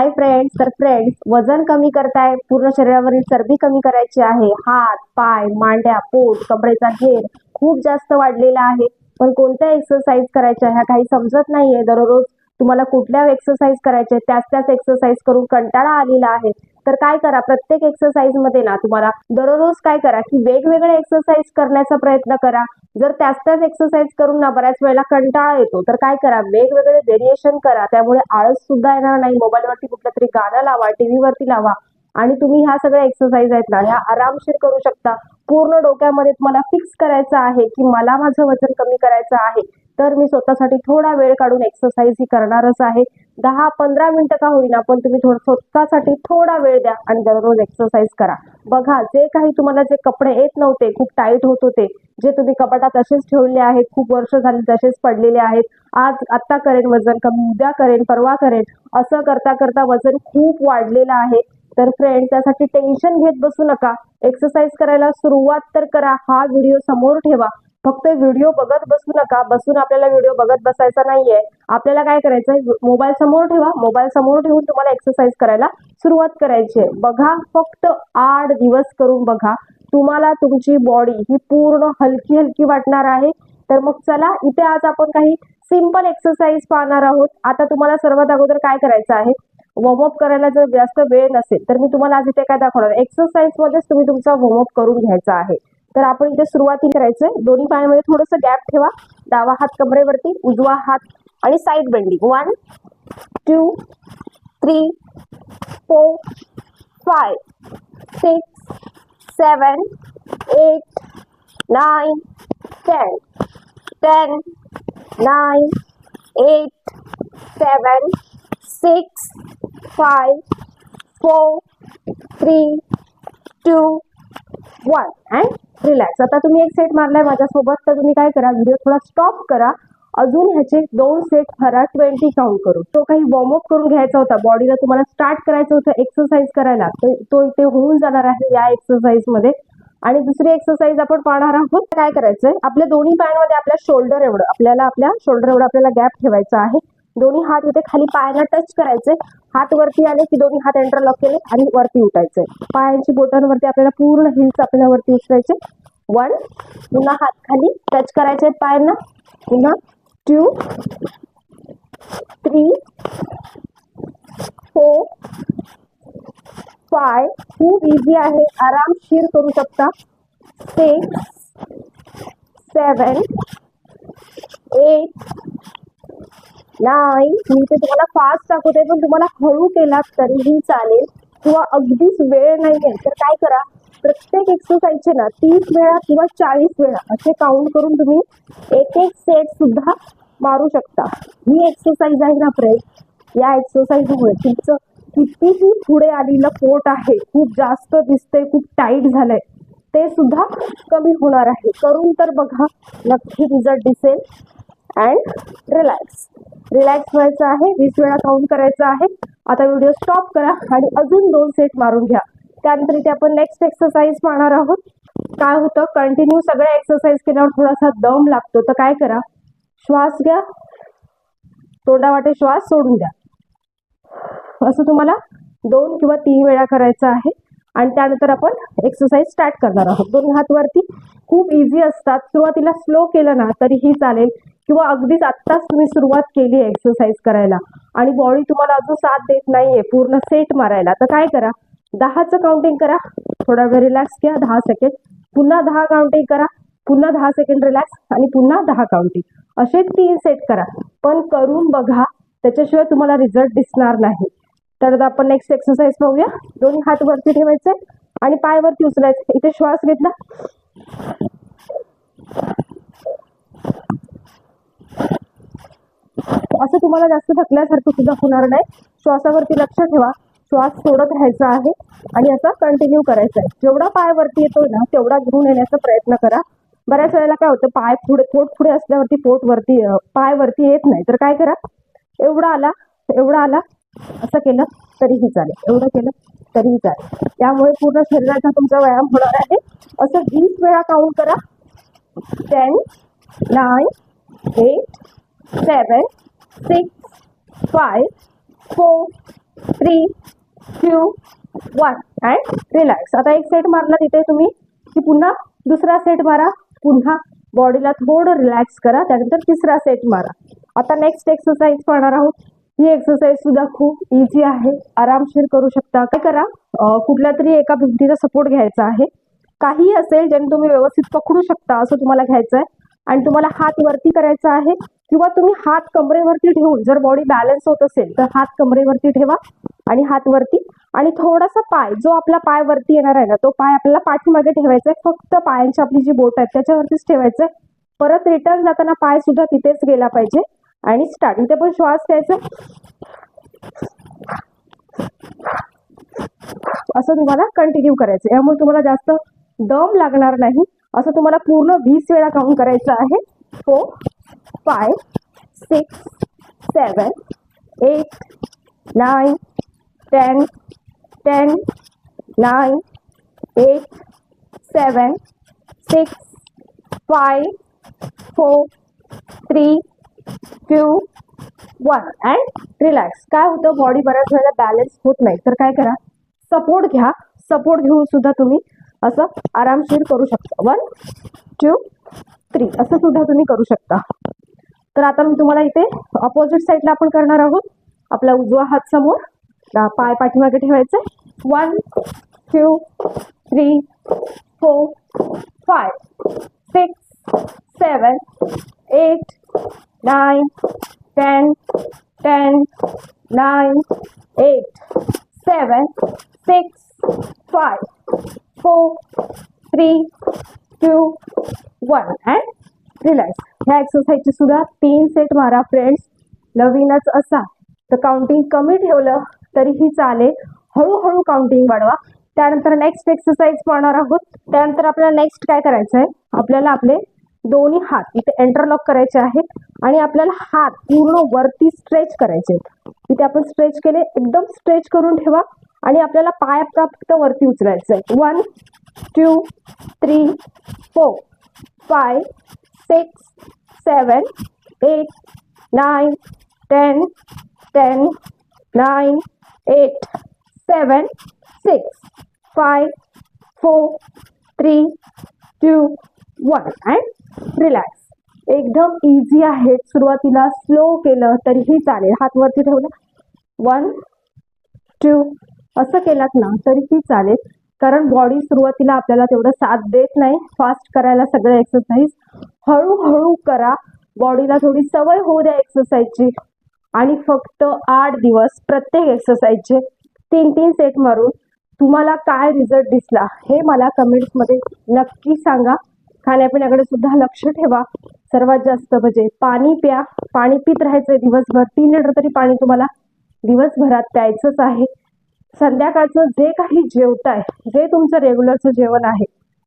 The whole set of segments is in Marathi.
हाय फ्रेंड्स तर फ्रेंड्स वजन कमी करताय पूर्ण शरीरावरील चरबी कमी करायची आहे हात पाय मांड्या पोट कपड्याचा घेर खूप जास्त वाढलेला आहे. पण कोणत्या एक्सरसाइज करायच्या ह्या काही समजत नाहीये. दररोज तुम्हाला कुठल्या एक्सरसाइज करायच्या त्याच त्याच एक्सरसाइज करून कंटाळा आलेला आहे. तर काय करा प्रत्येक एक्सरसाइजमध्ये ना तुम्हाला दररोज काय करा की वेगवेगळे एक्सरसाइज करण्याचा प्रयत्न करा. जर त्याच त्याच एक्सरसाइज करून ना बऱ्याच वेळेला कंटाळा येतो तर काय करा? वेगवेगळे व्हेरिएशन करा. त्यामुळे आळस सुद्धा येणार नाही. मोबाईलवरती कुठलं तरी गाणं लावा टीव्ही वरती लावा आणि तुम्ही ह्या सगळ्या एक्सरसाइज आहेत ना ह्या आरामशीर करू शकता. पूर्ण डोक्यामध्ये तुम्हाला फिक्स करायचं आहे की मला माझं वजन कमी करायचं आहे तर मी स्वतःसाठी थोडा वेळ काढून एक्सरसाइज ही करणारच आहे. दहा पंधरा मिनिटं का होईना पण तुम्ही थोडं स्वतःसाठी थोडा वेळ द्या आणि दररोज एक्सरसाइज करा. बघा जे काही तुम्हाला जे कपडे येत नव्हते खूप टाईट होत होते जे तुम्ही कपाटात असेच ठेवले आहेत खूप वर्ष झाली तसेच पडलेले आहेत आज आत्ता करेन वजन कमी उद्या करेन परवा करेन असं करता करता वजन खूप वाढलेलं आहे. तर फ्रेंड त्यासाठी टेन्शन घेत बसू नका. एक्सरसाइज करायला सुरुवात तर करा हा व्हिडिओ समोर ठेवा. फक्त व्हिडिओ बघत बसू नका. बसून आपल्याला व्हिडिओ बघत बसायचा नाहीये. आपल्याला काय करायचंय? मोबाईल समोर ठेवा. मोबाईल समोर ठेवून तुम्हाला एक्सरसाइज करायला सुरुवात करायची आहे बघा फक्त आठ दिवस करून बघा. तुम्हाला तुमची बॉडी ही पूर्ण हलकी हलकी वाटणार आहे. तर मग चला इथे आज आपण काही सिंपल एक्सरसाइज पाहणार आहोत. आता तुम्हाला सर्वात अगोदर काय करायचं आहे? वॉर्मअप करायला जर जास्त वेळ नसेल तर मी तुम्हाला आज इथे काय दाखवणार? एक्सरसाइज मध्येच तुम्ही तुमचा वॉर्मअप करून घ्यायचा आहे. तर आपण इथे सुरुवाती करायचंय. दोन्ही पायामध्ये थोडंसं गॅप ठेवा. डावा हात कमरेवरती उजवा हात आणि side bending one two three four five six seven eight nine ten ten nine eight seven six five four three two one and relax आता तुम्ही एक सेट मारलाय माझ्यासोबत तर तुम्ही काय करा व्हिडिओ थोडा स्टॉप करा. अजून ह्याचे दोन सेट करा ट्वेंटी काउंट करून तो काही वॉर्मअप करून घ्यायचा होता. बॉडीला तुम्हाला स्टार्ट करायचं होतं एक्सरसाइज करायला. तो तो इथे होऊन जाणार आहे या एक्सरसाइजमध्ये. आणि दुसरी एक्सरसाइज आपण पाहणार आहोत. काय करायचंय? आपल्या दोन्ही पायांमध्ये आपल्या शोल्डर एवढं आपल्याला आपल्या शोल्डर एवढं आपल्याला गॅप ठेवायचा आहे. दोन्ही हात इथे खाली पायाला टच करायचे. हात वरती आले की दोन्ही हात एंटरलॉक केले आणि वरती उठायचे. पायांची बोटांवरती आपल्याला पूर्ण हिल्स आपल्याला वरती उचलायचे. वन पुन्हा हात खाली टच करायचे आहेत पायांना. पुन्हा टू थ्री फोर फाय खूप इझी आहे. आरामशीर करू शकता. सिक्स सेवन एट नाही मी ते तुम्हाला फास्ट दाखवते पण तुम्हाला हळू केलात तरीही चालेल. किंवा अगदीच वेळ नाही आहे तर काय करा प्रत्येक एक्सरसाइजचे ना तीस वेळा किंवा चाळीस वेळा असे काउंट करून तुम्ही एक एक सेट सुद्धा मारू शकता. ही एक्सरसाइज आहे ना फ्रेंड या एक्सरसाइजमुळे तुमचं कितीही पुढे आलेलं पोट आहे खूप जास्त दिसतंय खूप टाईट झालंय ते सुद्धा कमी होणार आहे. करून तर बघा नक्की रिझल्ट दिसेल. अँड रिलॅक्स रिलॅक्स व्हायचं आहे. वीस वेळा काउंट करायचं आहे. आता व्हिडिओ स्टॉप करा आणि अजून दोन सेट मारून घ्या. त्यानंतर इथे आपण नेक्स्ट एक्सरसाइज पाहणार आहोत. काय होतं? कंटिन्यू सगळ्या एक्सरसाइज केल्यावर थोडासा दम लागतो. तर काय करा? श्वास घ्या. तोंडावाटे श्वास सोडून द्या. असं तुम्हाला दोन किंवा तीन वेळा करायचं आहे. आणि त्यानंतर आपण एक्सरसाइज स्टार्ट करणार आहोत. दोन हात वरती खूप इझी असतात. सुरुवातीला स्लो केलं ना तरीही चालेल. किंवा अगदीच आत्ताच तुम्ही सुरुवात केली आहे एक्सरसाइज करायला. आणि बॉडी तुम्हाला अजून साथ देत नाहीये पूर्ण सेट मारायला. तर काय करा दहाचं काउंटिंग करा. थोडा वेळ रिलॅक्स घ्या दहा सेकंड पुन्हा दहा काउंटिंग करा पुन्हा दहा सेकंड रिलॅक्स आणि पुन्हा दहा काउंटिंग असे तीन सेट करा. पण करून बघा त्याच्याशिवाय तुम्हाला रिझल्ट दिसणार नाही. तर आपण नेक्स्ट एक्सरसाइज पाहूया. दोन्ही हात वरती ठेवायचे आणि पाय वरती उचलायचे. इथे श्वास घेतला. असं तुम्हाला जास्त थकल्यासारखं सुद्धा होणार नाही. श्वासावरती लक्ष ठेवा. श्वास सोडत राहायचा आहे आणि असा कंटिन्यू करायचा आहे. जेवढा पाय वरती येतोय ना तेवढा घेऊन येण्याचा प्रयत्न करा. बऱ्याच वेळेला काय होतं पाय पुढे पोट पुढे असल्यावरती पोट वरती पाय वरती येत नाही. तर काय करा एवढा आला एवढा आला असं केलं तरीही चालेल. एवढं केलं तरीही चालेल. त्यामुळे पूर्ण शरीराचा तुमचा व्यायाम होणार आहे. असं वीस वेळा काउंट करा. Ten nine eight seven six five four three two one and relax आता एक सेट मारला तिथे तुम्ही. की पुन्हा दुसरा सेट मारा. पुन्हा बॉडीला थोडं रिलॅक्स करा. त्यानंतर तिसरा सेट मारा. आता नेक्स्ट एक्सरसाइज पाहणार आहोत. ही एक्सरसाइज सुद्धा खूप इझी आहे. आरामशीर करू शकता. काय करा? कुठल्या तरी एका भिंतीचा सपोर्ट घ्यायचा आहे. काही असेल ज्याने तुम्ही व्यवस्थित पकडू शकता असं तुम्हाला घ्यायचं आहे आणि तुम्हाला हात वरती करायचा आहे. किंवा तुम्ही हात कमरेवरती ठेवून जर बॉडी बॅलन्स होत असेल तर हात कमरेवरती ठेवा आणि हात वरती. आणि थोडासा पाय जो आपला पाय वरती येणार आहे ना तो पाय आपल्याला पाठीमागे ठेवायचा आहे फक्त पायांची आपली जी बोट आहेत त्याच्यावरतीच ठेवायचं आहे परत रिटर्न जाताना पाय सुद्धा तिथेच गेला पाहिजे. आणि स्टार्ट इथे पण श्वास घ्यायचा. असं तुम्हाला कंटिन्यू करायचं. यामुळे तुम्हाला जास्त दम लागणार नाही. असं तुम्हाला पूर्ण वीस वेळा काउंट करायचं आहे. Four five six seven eight nine ten ten nine eight seven six five four three two one and relax काय होतं? बॉडी बऱ्याच वेळेला बॅलन्स होत नाही. तर काय करा? सपोर्ट घ्या. सपोर्ट घेऊन सुद्धा तुम्ही असं आरामशीर करू शकता. वन टू थ्री असं सुद्धा तुम्ही करू शकता. तर आता मी तुम्हाला इथे अपोजिट साईडला आपण करणार आहोत. आपला उजवा हात समोर पाय पाठीमागे ठेवायचा. One two three four five six seven eight nine ten ten nine eight seven six five four three two one and relax ह्या एक्सरसाइजची सुद्धा तीन सेट मारा फ्रेंड्स नवीनच असा. तर काउंटिंग कमी ठेवलं तरीही चालेल. हळूहळू काउंटिंग वाढवा. त्यानंतर नेक्स्ट एक्सरसाइज पाहणार आहोत. त्यानंतर आपल्याला नेक्स्ट काय करायचं आहे आपल्याला आपले दोन्ही हात इथे एंटरलॉक करायचे आहेत आणि आपल्याला हात पूर्ण वरती स्ट्रेच करायचे आहेत. इथे आपण स्ट्रेच केले एकदम स्ट्रेच करून ठेवा आणि आपल्याला पाय आपला फक्त वरती उचलायचं आहे one two three four five six seven eight nine ten ten nine eight seven six five four three two, one and relax एकदम इझी आहे. सुरुवातीला स्लो केलं तरीही चालेल. हात वरती ठेवलं. वन टू असं केलात ना तरीही चालेल. कारण बॉडी सुरुवातीला आपल्याला तेवढं साथ देत नाही. फास्ट करायला सगळं एक्सरसाइज हळूहळू करा. बॉडीला थोडी सवय होऊ द्या एक्सरसाइजची आणि फक्त आठ दिवस प्रत्येक एक्सरसाइजचे तीन तीन सेट मारून तुम्हाला काय रिझल्ट दिसला हे मला कमेंट्समध्ये नक्की सांगा. खाण्यापिण्याकडे सुद्धा लक्ष ठेवा. सर्वात जास्त म्हणजे पाणी प्या. पाणी पित राहायचं दिवसभर. तीन लिटर तरी पाणी तुम्हाला दिवसभरात प्यायचंच आहे. संध्याकाळचं जे काही जेवताय जे तुमचं रेग्युलरचं जेवण आहे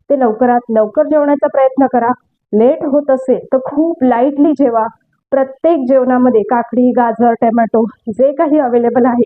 ते लवकरात लवकर जेवण्याचा प्रयत्न करा. लेट होत असेल तर खूप लाईटली जेवा. प्रत्येक जेवणामध्ये काकडी गाजर टोमॅटो जे काही अवेलेबल आहे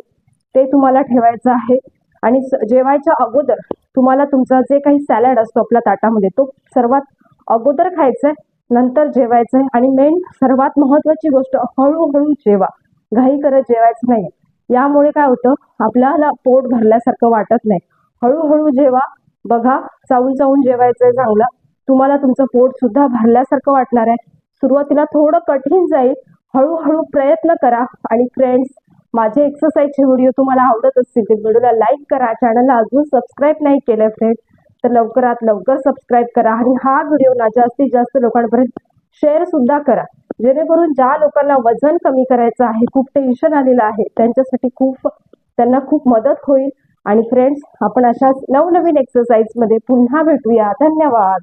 ते तुम्हाला ठेवायचं आहे. आणि जेवायच्या अगोदर तुम्हाला तुमचा जे काही सॅलड असतो आपल्या ताटामध्ये तो सर्वात अगोदर खायचा आहे नंतर जेवायचं आहे आणि मेन सर्वात महत्त्वाची गोष्ट हळूहळू जेवा. घाई करत जेवायचं नाही. यामुळे काय होतं आपल्याला पोट भरल्यासारखं वाटत नाही. हळूहळू जेव्हा बघा चावून चावून जेवायचं चांगलं तुम्हाला तुमचं पोट सुद्धा भरल्यासारखं वाटणार आहे. सुरुवातीला थोडं कठीण जाईल. हळूहळू प्रयत्न करा. आणि फ्रेंड्स माझे एक्सरसाइजचे व्हिडिओ तुम्हाला आवडत असतील ते व्हिडिओला लाईक करा. चॅनलला अजून सबस्क्राईब नाही केलं फ्रेंड्स तर लवकरात लवकर सबस्क्राईब करा. आणि हा व्हिडिओ ना जास्तीत जास्त लोकांपर्यंत शेअर सुद्धा करा. जेणेकरून ज्या लोकांना वजन कमी करायचं आहे खूप टेन्शन आलेलं आहे त्यांच्यासाठी खूप त्यांना खूप मदत होईल. आणि फ्रेंड्स आपण अशाच नवनवीन एक्सरसाइजमध्ये पुन्हा भेटूया. धन्यवाद.